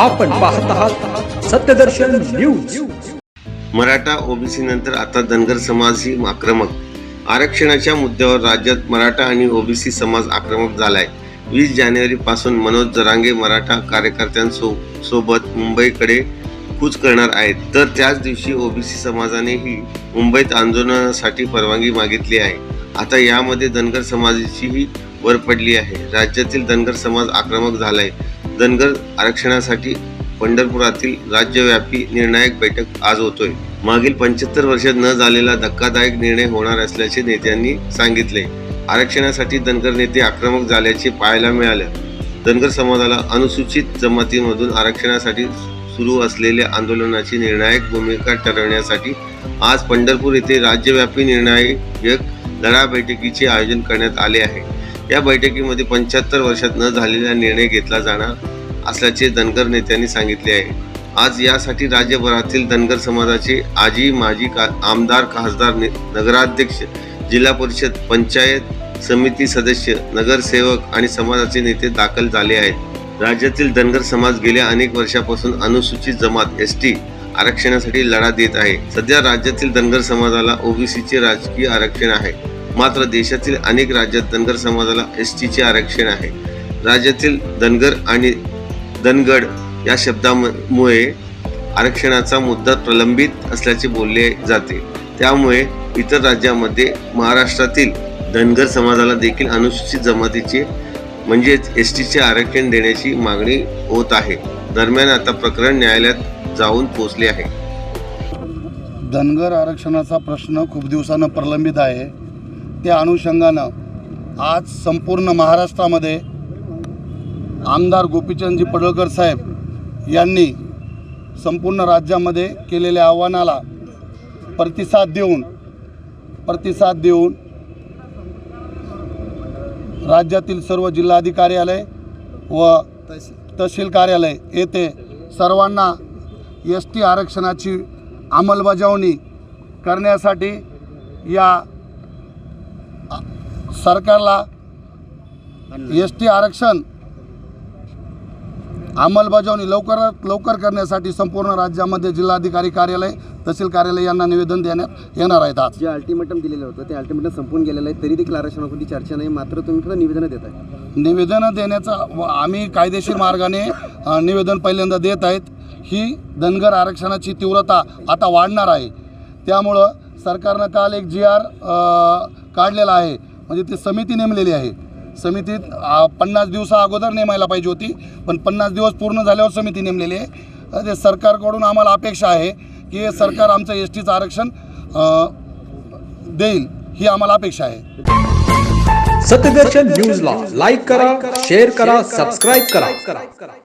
आपण पाहत आहात सत्यदर्शन न्यूज. मराठा ओबीसी नंतर आता धनगर समाज ही आक्रमक. आरक्षणाच्या मुद्द्यावर राज्यात मराठा आणि ओबीसी समाज आक्रमक झालाय. वीस जानेवारी पासून मनोज जरांगे मराठा कार्यकर्त्यांसो सोबत मुंबईकडे कूच करणार आहेत. तर त्याच दिवशी ओबीसी समाजानेही मुंबईत आंदोलनासाठी परवानगी मागितली आहे. आता यामध्ये धनगर समाजाचीही वर पडली आहे. राज्यातील धनगर समाज आक्रमक झालाय. धनगर आरक्षणासाठी पंढरपुरातील राज्यव्यापी निर्णायक बैठक आज होतोय. मागील पंच्याहत्तर वर्षात न झालेला धक्कादायक निर्णय होणार असल्याचे नेत्यांनी सांगितले. आरक्षणासाठी धनगर नेते आक्रमक झाल्याचे पाहायला मिळालं. धनगर समाजाला अनुसूचित जमातीमधून आरक्षणासाठी सुरू असलेल्या आंदोलनाची निर्णायक भूमिका ठरवण्यासाठी आज पंढरपूर येथे राज्यव्यापी निर्णायक लढा बैठकीचे आयोजन करण्यात आले आहे. या बैठकीमध्ये पंच्याहत्तर वर्षात न झालेला निर्णय घेतला जाणार असल्याचे धनगर नेत्यांनी सांगितले आहे. आज यासाठी राज्यभरातील धनगर समाजाचे आजी माजी का आमदार खासदार नगराध्यक्ष जिल्हा परिषद पंचायत समिती सदस्य नगरसेवक आणि समाजाचे नेते दाखल झाले आहेत. राज्यातील धनगर समाज गेल्या अनेक वर्षापासून अनुसूचित जमात एस टी आरक्षणासाठी लढा देत आहे. सध्या राज्यातील धनगर समाजाला ओबीसीचे राजकीय आरक्षण आहे. मात्र देशातील अनेक राज्यात धनगर समाजाला एस टीचे आरक्षण आहे. राज्यातील धनगर आणि धनगड या शब्दामुळे आरक्षणाचा मुद्दा प्रलंबित असल्याचे बोलले जाते. त्यामुळे इतर राज्यामध्ये महाराष्ट्रातील धनगर समाजाला देखील अनुसूचित जमातीचे म्हणजेच एस टीचे आरक्षण देण्याची मागणी होत आहे. दरम्यान आता प्रकरण न्यायालयात जाऊन पोहोचले आहे. धनगर आरक्षणाचा प्रश्न खूप दिवसानं प्रलंबित आहे. त्या अनुषंगानं आज संपूर्ण महाराष्ट्रामध्ये आमदार गोपीचंदजी पडळकर साहेब यांनी संपूर्ण राज्यामध्ये केलेल्या आव्हानाला प्रतिसाद देऊन प्रतिसाद देऊन राज्यातील सर्व जिल्हाधिकार्यालय व तहसील कार्यालय येथे सर्वांना एस टी आरक्षणाची अंमलबजावणी करण्यासाठी या सरकारला एस टी आरक्षण अंमलबजावणी लवकरात लवकर करण्यासाठी संपूर्ण राज्यामध्ये जिल्हाधिकारी कार्यालय तहसील कार्यालय यांना निवेदन देण्यात येणार आहेत आज. जे अल्टिमेटम दिलेलं होतं ते अल्टिमेटम संपून गेलेलं आहे तरी देखील आरक्षणावरती चर्चा नाही मात्र तुम्ही फक्त निवेदनं देत आहे. निवेदनं देण्याचा आम्ही कायदेशीर मार्गाने निवेदन पहिल्यांदा देत आहेत. ही धनगर आरक्षणाची तीव्रता आता वाढणार आहे. त्यामुळं सरकारनं काल एक जी आर काढलेला आहे. म्हणजे ती समिती नेमलेली आहे. समितीत पन्नास दिवसा अगोदर नेमायला पाहिजे होती पण पन्नास दिवस पूर्ण झाल्यावर समिती नेमलेली आहे. ते सरकारकडून आम्हाला अपेक्षा आहे की सरकार आमचं एस टीचं आरक्षण देईल ही आम्हाला अपेक्षा आहे. सत्यदर्शन न्यूजला लाईक करा शेअर करा सबस्क्राईब करा.